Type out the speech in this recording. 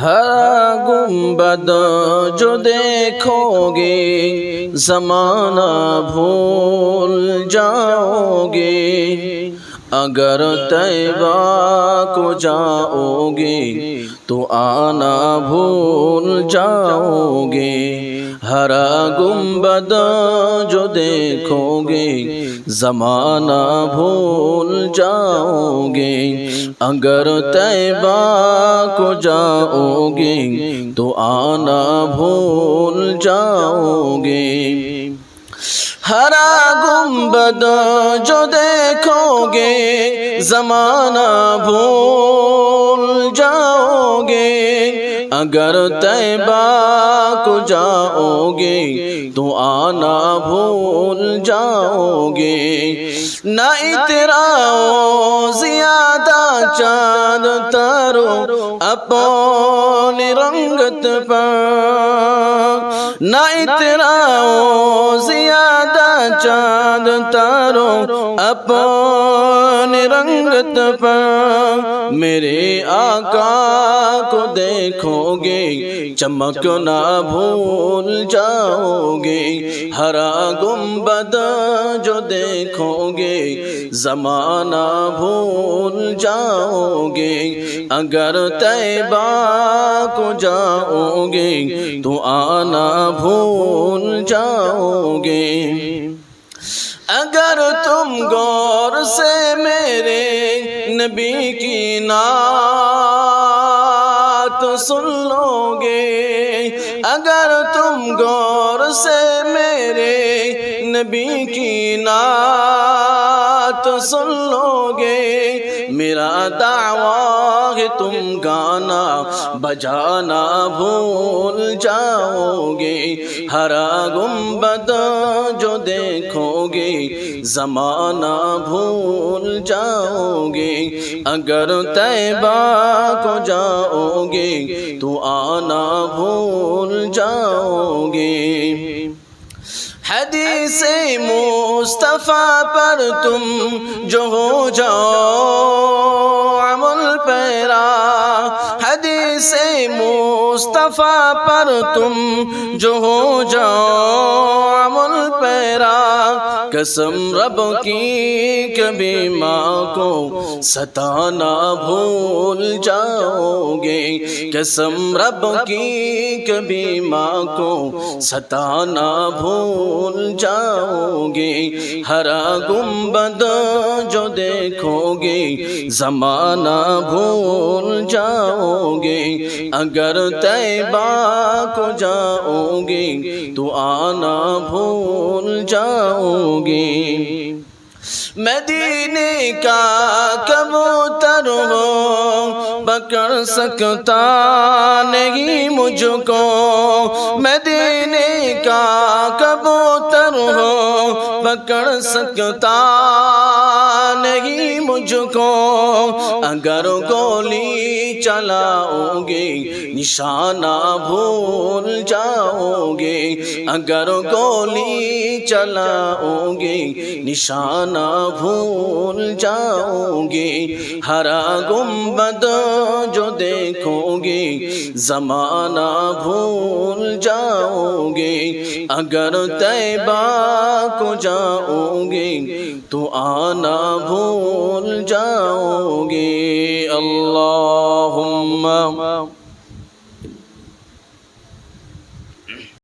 ہر گنبد جو دیکھو گے زمانہ بھول جاؤ گے اگر طیبہ کو جاؤ گے تو آنا بھول جاؤ گے ہر گنبد جو دیکھو گے، زمانہ بھول جاؤ گے۔ اگر طیبہ کو جاؤ گے، تو آنا بھول جاؤ گے۔ ہرا گنبد جو دیکھو گے، زمانہ بھول جاؤ گے۔ اگر طیبہ کو جاؤ گے تو آنا بھول جاؤ گے نہ اتراؤ زیادہ چاند تارو اپنی رنگت پر۔ نہ اتراؤ زیادہ چاند تارو اپنی رنگت پر میرے آقا کو دیکھو گے، چمک نہ بھول جاؤ گے۔ ہرا گنبد جو دیکھو گے، زمانہ بھول جاؤ گے۔ اگر طیبہ کو جاؤ گے، تو آنا بھول جاؤ گے۔ اگر تم غور سے میرے نبی کی نعت سن لو گے اگر تم غور سے میرے نبی کی نعت سن لو گے میرا دعویٰ ہے تم گانا بجانا بھول جاؤ گے ہرا گنبد جو دیکھو گے زمانہ بھول جاؤ گے اگر طیبہ کو جاؤ گے تو آنا بھول جاؤ گے حدیث مصطفیٰ پر تم جو ہو جاؤ عمل پیرا حدیث مصطفیٰ پر تم جو ہو جاؤ عمل پیرا، قسم رب کی کبھی ماں کو ستانا بھول جاؤ گے قسم رب کی کبھی ماں کو ستانا بھول جاؤ گے ہرا گنبد جو دیکھو گے زمانہ بھول جاؤ گے اگر طیبہ کو جاؤ گے تو آنا بھول جاؤ گے مدینے کا کبوتر ہو، پکڑ سکتا نہیں مجھ کو مدینے کا کبوتر ہو، پکڑ سکتا نہیں مجھ کو اگر گولی چلاؤ گے نشانہ بھول جاؤ گے اگر گولی چلاؤ گے نشانہ بھول جاؤ گے ہرا گنبد جو دیکھو گے زمانہ بھول جاؤ گے اگر طیبہ